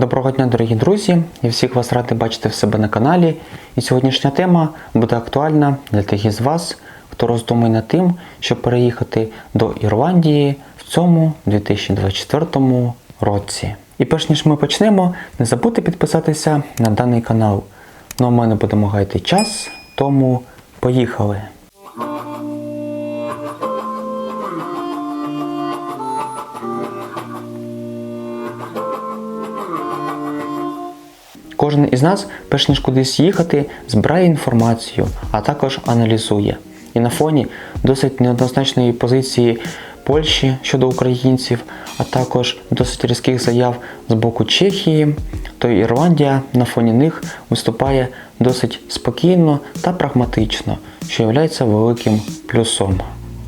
Доброго дня, дорогі друзі! Я всіх вас радий бачити в себе на каналі. І сьогоднішня тема буде актуальна для тих із вас, хто роздумує над тим, щоб переїхати до Ірландії в цьому 2024 році. І перш ніж ми почнемо, не забудьте підписатися на даний канал. Ну а ми не будемо гаяти час, тому поїхали! Кожен із нас, перш ніж кудись їхати, збирає інформацію, а також аналізує. І на фоні досить неоднозначної позиції Польщі щодо українців, а також досить різких заяв з боку Чехії, то Ірландія на фоні них виступає досить спокійно та прагматично, що є великим плюсом.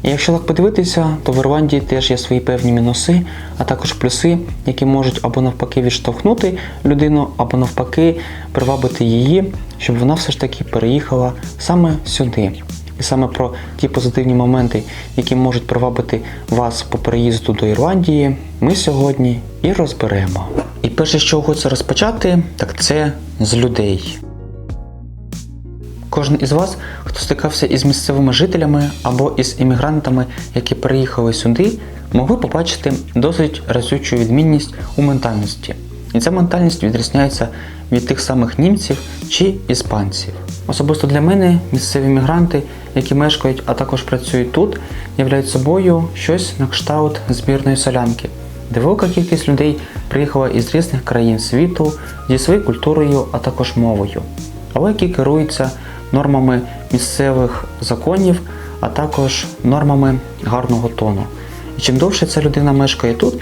І якщо так подивитися, то в Ірландії теж є свої певні мінуси, а також плюси, які можуть або навпаки відштовхнути людину, або навпаки привабити її, щоб вона все ж таки переїхала саме сюди. І саме про ті позитивні моменти, які можуть привабити вас по переїзду до Ірландії, ми сьогодні і розберемо. І перше, що хочу розпочати, так це з людей. Кожен із вас, хто стикався із місцевими жителями або із іммігрантами, які переїхали сюди, могли побачити досить разючу відмінність у ментальності. І ця ментальність відрізняється від тих самих німців чи іспанців. Особисто для мене місцеві мігранти, які мешкають, а також працюють тут, являють собою щось на кшталт збірної солянки, де велика кількість людей приїхала із різних країн світу зі своєю культурою, а також мовою, але які керуються нормами місцевих законів, а також нормами гарного тону. І чим довше ця людина мешкає тут,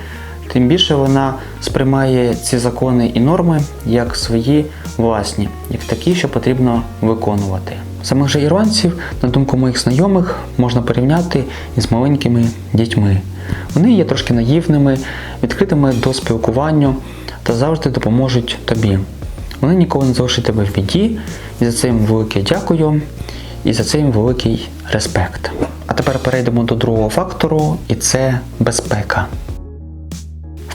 тим більше вона сприймає ці закони і норми як свої власні, як такі, що потрібно виконувати. Самих же ірландців, на думку моїх знайомих, можна порівняти із маленькими дітьми. Вони є трошки наївними, відкритими до спілкування та завжди допоможуть тобі. Вони ніколи не залишать тебе в біді, і за це їм велике дякую, і за це їм великий респект. А тепер перейдемо до другого фактору, і це безпека.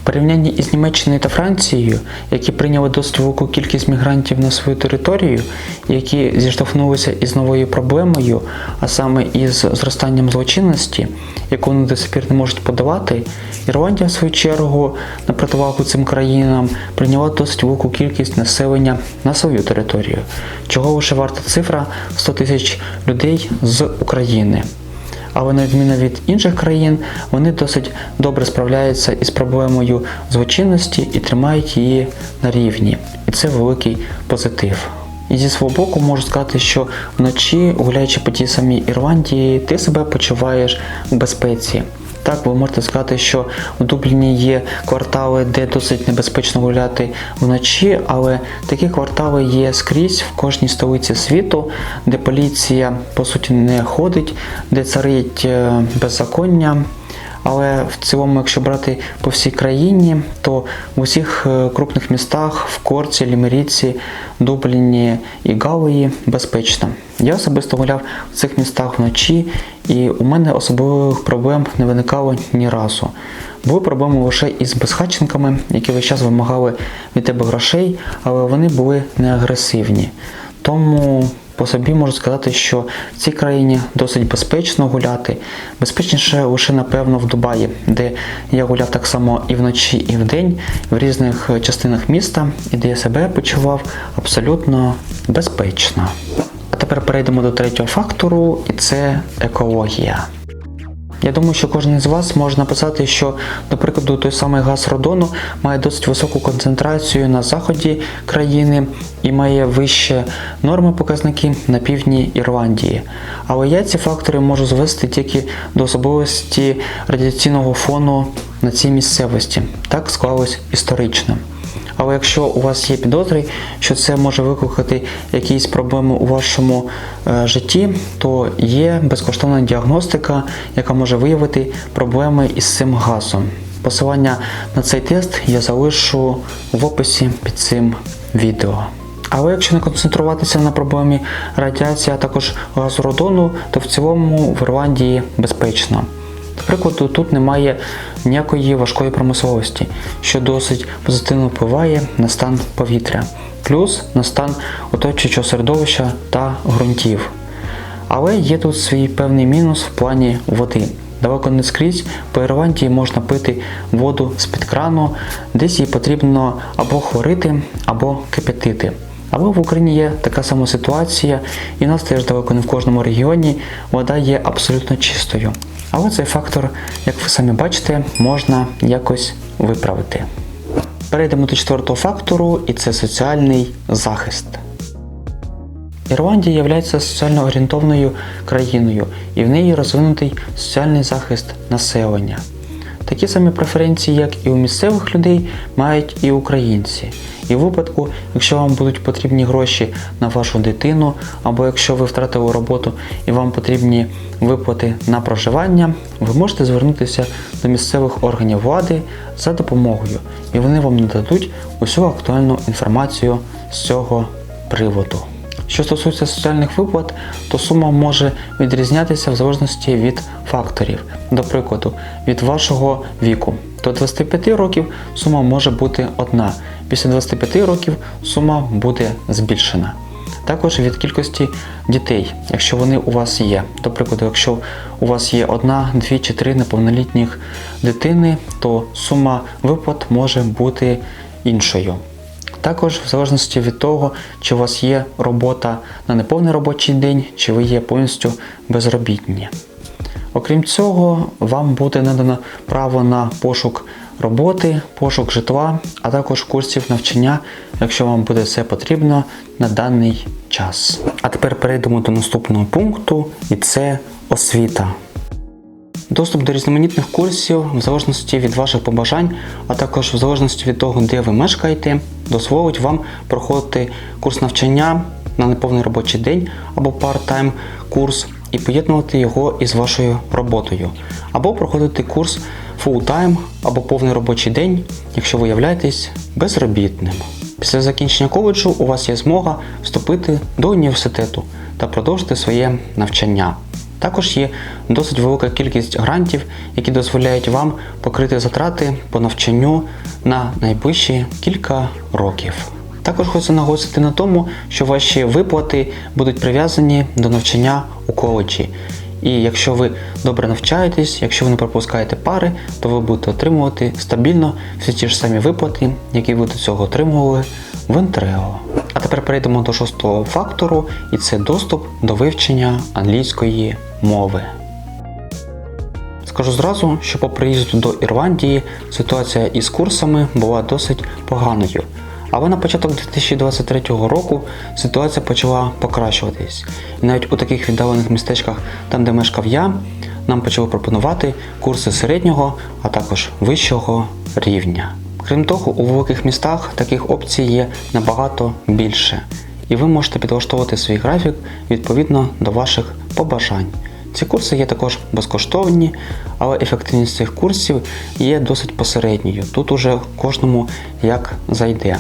Порівнянні із Німеччиною та Францією, які прийняли досить велику кількість мігрантів на свою територію, які зіштовхнулися із новою проблемою, а саме із зростанням злочинності, яку вони до сих пір не можуть подавати, Ірландія, в свою чергу, на противагу цим країнам, прийняла досить велику кількість населення на свою територію, чого лише варта цифра? 100 тисяч людей з України. Але на відміну від інших країн, вони досить добре справляються із проблемою злочинності і тримають її на рівні. І це великий позитив. І зі свого боку можу сказати, що вночі, гуляючи по тій самій Ірландії, ти себе почуваєш в безпеці. Так, ви можете сказати, що в Дубліні є квартали, де досить небезпечно гуляти вночі, але такі квартали є скрізь в кожній столиці світу, де поліція по суті не ходить, де царить е, беззаконня. Але в цілому, якщо брати по всій країні, то в усіх е, крупних містах в Корці, Лімеріці, Дубліні і Галії безпечно. Я особисто гуляв в цих містах вночі, і у мене особливих проблем не виникало ні разу. Були проблеми лише із безхатченками, які весь час вимагали від тебе грошей, але вони були не агресивні. Тому по собі можу сказати, що в цій країні досить безпечно гуляти. Безпечніше лише, напевно, в Дубаї, де я гуляв так само і вночі, і вдень, в різних частинах міста, і де я себе почував абсолютно безпечно. А тепер перейдемо до третього фактору, і це екологія. Я думаю, що кожен з вас може написати, що, до прикладу, той самий газ родону має досить високу концентрацію на заході країни і має вище норми показники на півдні Ірландії. Але я ці фактори можу звести тільки до особливості радіаційного фону на цій місцевості. Так склалось історично. Але якщо у вас є підозри, що це може викликати якісь проблеми у вашому е, житті, то є безкоштовна діагностика, яка може виявити проблеми із цим газом. Посилання на цей тест я залишу в описі під цим відео. Але якщо не концентруватися на проблемі радіації, а також газородону, то в цілому в Ірландії безпечно. Прикладу, тут немає ніякої важкої промисловості, що досить позитивно впливає на стан повітря, плюс на стан оточуючого середовища та ґрунтів. Але є тут свій певний мінус в плані води. Далеко не скрізь по Ірландії можна пити воду з-під крану, десь її потрібно або хворити, або кипятити. Але в Україні є така сама ситуація, і в нас теж далеко не в кожному регіоні вода є абсолютно чистою. Але цей фактор, як ви самі бачите, можна якось виправити. Перейдемо до четвертого фактору, і це соціальний захист. Ірландія є соціально орієнтовною країною, і в неї розвинутий соціальний захист населення. Такі самі преференції, як і у місцевих людей, мають і українці. І в випадку, якщо вам будуть потрібні гроші на вашу дитину, або якщо ви втратили роботу і вам потрібні виплати на проживання, ви можете звернутися до місцевих органів влади за допомогою, і вони вам нададуть усю актуальну інформацію з цього приводу. Що стосується соціальних виплат, то сума може відрізнятися в залежності від факторів. До прикладу, від вашого віку. До 25 років сума може бути одна. Після 25 років сума буде збільшена. Також від кількості дітей, якщо вони у вас є. До прикладу, якщо у вас є одна, дві чи три неповнолітніх дитини, то сума виплат може бути іншою. Також, в залежності від того, чи у вас є робота на неповний робочий день, чи ви є повністю безробітні. Окрім цього, вам буде надано право на пошук роботи, пошук житла, а також курсів навчання, якщо вам буде це потрібно на даний час. А тепер перейдемо до наступного пункту, і це освіта. Доступ до різноманітних курсів в залежності від ваших побажань, а також в залежності від того, де ви мешкаєте, дозволить вам проходити курс навчання на неповний робочий день або part-time курс і поєднувати його із вашою роботою, або проходити курс full-time або повний робочий день, якщо ви являєтесь безробітним. Після закінчення коледжу у вас є змога вступити до університету та продовжити своє навчання. Також є досить велика кількість грантів, які дозволяють вам покрити затрати по навчанню на найближчі кілька років. Також хочу наголосити на тому, що ваші виплати будуть прив'язані до навчання у коледжі. І якщо ви добре навчаєтесь, якщо ви не пропускаєте пари, то ви будете отримувати стабільно всі ті ж самі виплати, які ви до цього отримували в Ентрео. А тепер перейдемо до шостого фактору, і це доступ до вивчення англійської мови. Скажу зразу, що по приїзду до Ірландії ситуація із курсами була досить поганою. Але на початок 2023 року ситуація почала покращуватись. І навіть у таких віддалених містечках, там де мешкав я, нам почали пропонувати курси середнього, а також вищого рівня. Крім того, у великих містах таких опцій є набагато більше, і ви можете підлаштовувати свій графік відповідно до ваших побажань. Ці курси є також безкоштовні, але ефективність цих курсів є досить посередньою. Тут уже кожному як зайде.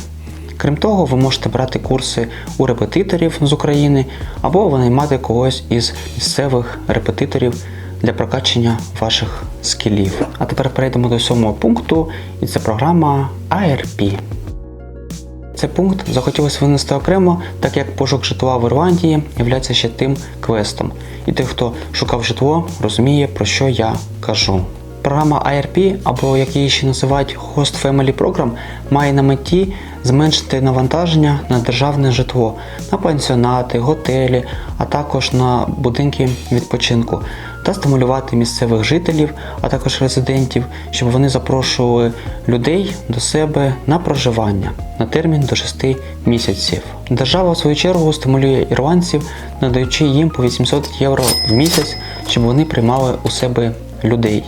Крім того, ви можете брати курси у репетиторів з України або винаймати когось із місцевих репетиторів для прокачення ваших скілів. А тепер перейдемо до сьомого пункту, і це програма ARP. Цей пункт захотілося винести окремо, так як пошук житла в Ірландії є ще тим квестом. І той, хто шукав житло, розуміє, про що я кажу. Програма IRP, або як її ще називають Host Family Program, має на меті зменшити навантаження на державне житло, на пансіонати, готелі, а також на будинки відпочинку та стимулювати місцевих жителів, а також резидентів, щоб вони запрошували людей до себе на проживання на термін до 6 місяців. Держава, в свою чергу, стимулює ірландців, надаючи їм по 800 євро в місяць, щоб вони приймали у себе людей.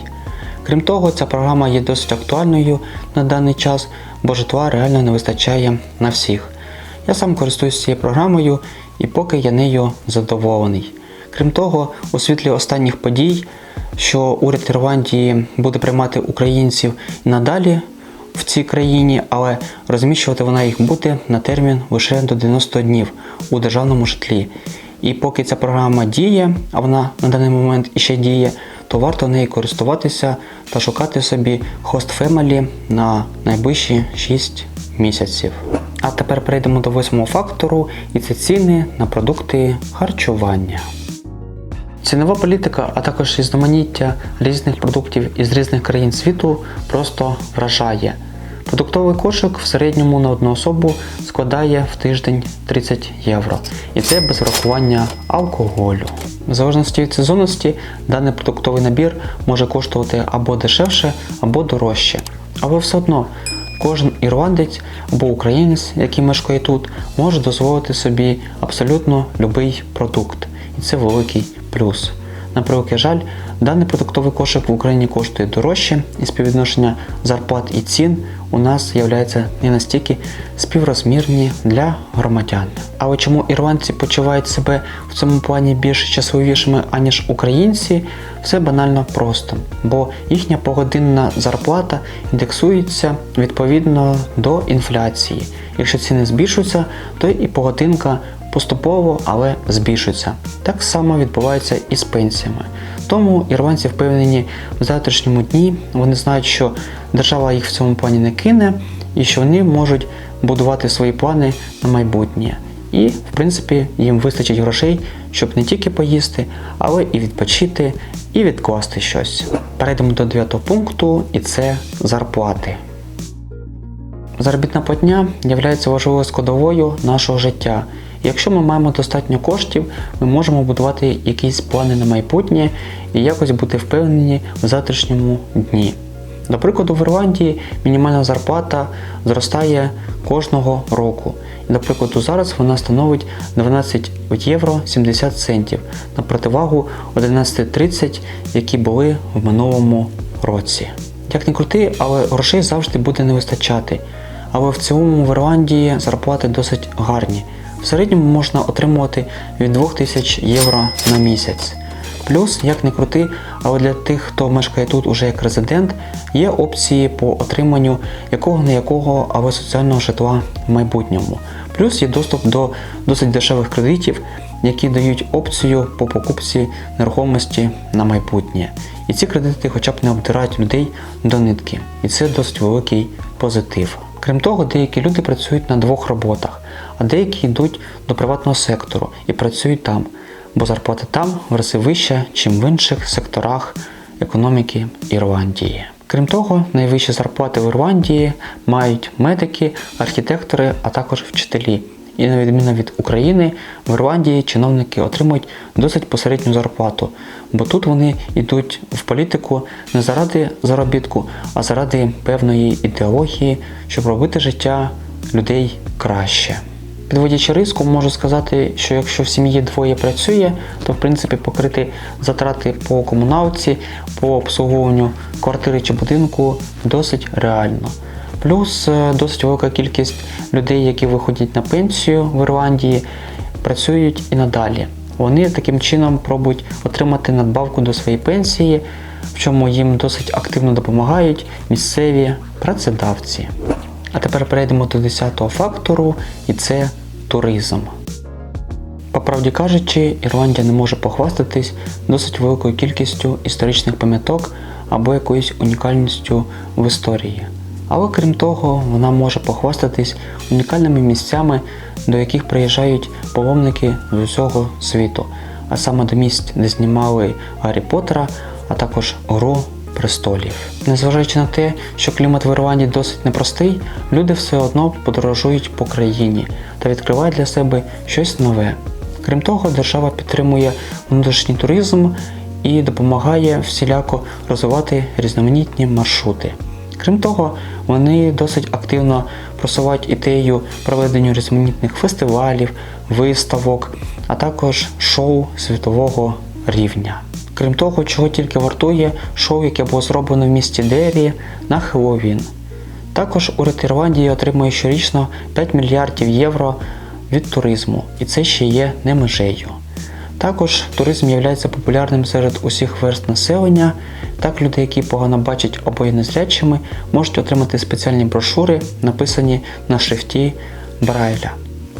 Крім того, ця програма є досить актуальною на даний час, бо житла реально не вистачає на всіх. Я сам користуюсь цією програмою і поки я нею задоволений. Крім того, у світлі останніх подій, що уряд Ірландії буде приймати українців надалі в цій країні, але розміщувати вона їх буде на термін лише до 90 днів у державному житлі. І поки ця програма діє, а вона на даний момент іще діє, то варто нею користуватися та шукати собі Host Family на найближчі 6 місяців. А тепер перейдемо до восьмого фактору, і це ціни на продукти харчування. Цінова політика, а також різноманіття різних продуктів із різних країн світу просто вражає. Продуктовий кошик в середньому на одну особу складає в тиждень 30 євро. І це без врахування алкоголю. В залежності від сезонності даний продуктовий набір може коштувати або дешевше, або дорожче. Але все одно кожен ірландець або українець, який мешкає тут, може дозволити собі абсолютно будь-який продукт. І це великий плюс. На превеликий жаль, даний продуктовий кошик в Україні коштує дорожче, і співвідношення зарплат і цін у нас являється не настільки співрозмірні для громадян. Але чому ірландці почувають себе в цьому плані більш щасливішими, аніж українці, все банально просто, бо їхня погодинна зарплата індексується відповідно до інфляції. Якщо ціни збільшуються, то і погодинка поступово, але збільшується. Так само відбувається і з пенсіями. Тому ірландці впевнені в завтрашньому дні, вони знають, що держава їх в цьому плані не кине і що вони можуть будувати свої плани на майбутнє. І, в принципі, їм вистачить грошей, щоб не тільки поїсти, але і відпочити, і відкласти щось. Перейдемо до дев'ятого пункту, і це зарплати. Заробітна платня є важливою складовою нашого життя. Якщо ми маємо достатньо коштів, ми можемо будувати якісь плани на майбутнє і якось бути впевнені в завтрашньому дні. До прикладу, в Ірландії мінімальна зарплата зростає кожного року. І, до зараз вона становить 12 євро 70 центів на противагу 11.30, які були в минулому році. Як не крути, але грошей завжди буде не вистачати. Але в цілому в Ірландії зарплати досить гарні. В середньому можна отримувати від 2000 євро на місяць. Плюс, як не крути, але для тих, хто мешкає тут уже як резидент, є опції по отриманню якого не якого, але соціального житла в майбутньому. Плюс є доступ до досить дешевих кредитів, які дають опцію по покупці нерухомості на майбутнє. І ці кредити хоча б не обдирають людей до нитки. І це досить великий позитив. Крім того, деякі люди працюють на двох роботах, а деякі йдуть до приватного сектору і працюють там, бо зарплата там в рази вища, ніж в інших секторах економіки Ірландії. Крім того, найвищі зарплати в Ірландії мають медики, архітектори, а також вчителі. І на відміну від України, в Ірландії чиновники отримують досить посередню зарплату, бо тут вони йдуть в політику не заради заробітку, а заради певної ідеології, щоб робити життя людей краще. Підводячи риску, можу сказати, що якщо в сім'ї двоє працює, то в принципі покрити затрати по комуналці, по обслуговуванню квартири чи будинку досить реально. Плюс е, досить велика кількість людей, які виходять на пенсію в Ірландії, працюють і надалі. Вони таким чином пробують отримати надбавку до своєї пенсії, в чому їм досить активно допомагають місцеві працедавці. А тепер перейдемо до 10-го фактору, і це туризм. По правді кажучи, Ірландія не може похвастатись досить великою кількістю історичних пам'яток або якоюсь унікальністю в історії. Але крім того, вона може похвастатись унікальними місцями, до яких приїжджають паломники з усього світу, а саме до місць, де знімали Гаррі Поттера, а також Гру престолів. Незважаючи на те, що клімат в Ірландії досить непростий, люди все одно подорожують по країні та відкривають для себе щось нове. Крім того, держава підтримує внутрішній туризм і допомагає всіляко розвивати різноманітні маршрути. Крім того, вони досить активно просувають ідею проведення різноманітних фестивалів, виставок, а також шоу світового рівня. Крім того, чого тільки вартує шоу, яке було зроблено в місті Дері на Хеллоуін. Також уряд Ірландії отримує щорічно 5 мільярдів євро від туризму, і це ще є не межею. Також туризм є популярним серед усіх верст населення. Так люди, які погано бачать або є незрячими, можуть отримати спеціальні брошури, написані на шрифті Брайля.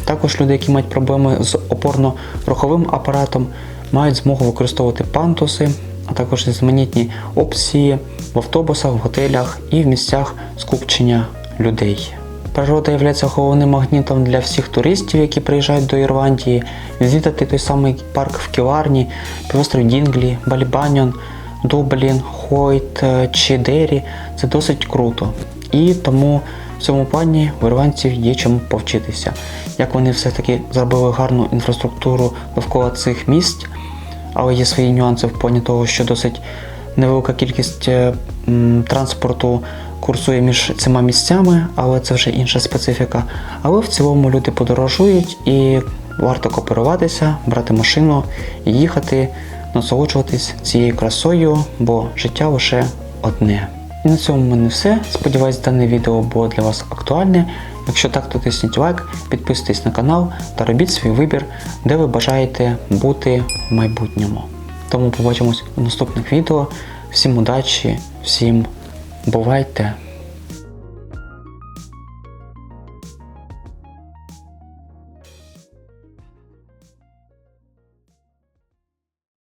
Також люди, які мають проблеми з опорно-руховим апаратом, мають змогу використовувати пантуси а також різноманітні опції в автобусах, в готелях і в місцях скупчення людей. Природа є головним магнітом для всіх туристів, які приїжджають до Ірландії, відвідати той самий парк в Ківарні, півострів Дінглі, Бальбаньон, Дублін, Хойт е, чи Дері це досить круто. І тому в цьому плані в ірландців є чому повчитися. Як вони все-таки зробили гарну інфраструктуру довкола цих місць, але є свої нюанси в плані того, що досить невелика кількість е, транспорту курсує між цими місцями, але це вже інша специфіка. Але в цілому люди подорожують і варто кооперуватися, брати машину їхати, насолоджуватись цією красою, бо життя лише одне. І на цьому в мене все. Сподіваюсь, дане відео було для вас актуальне. Якщо так, то тисніть лайк, підписуйтесь на канал та робіть свій вибір, де ви бажаєте бути в майбутньому. Тому побачимось у наступних відео. Всім удачі, всім бувайте!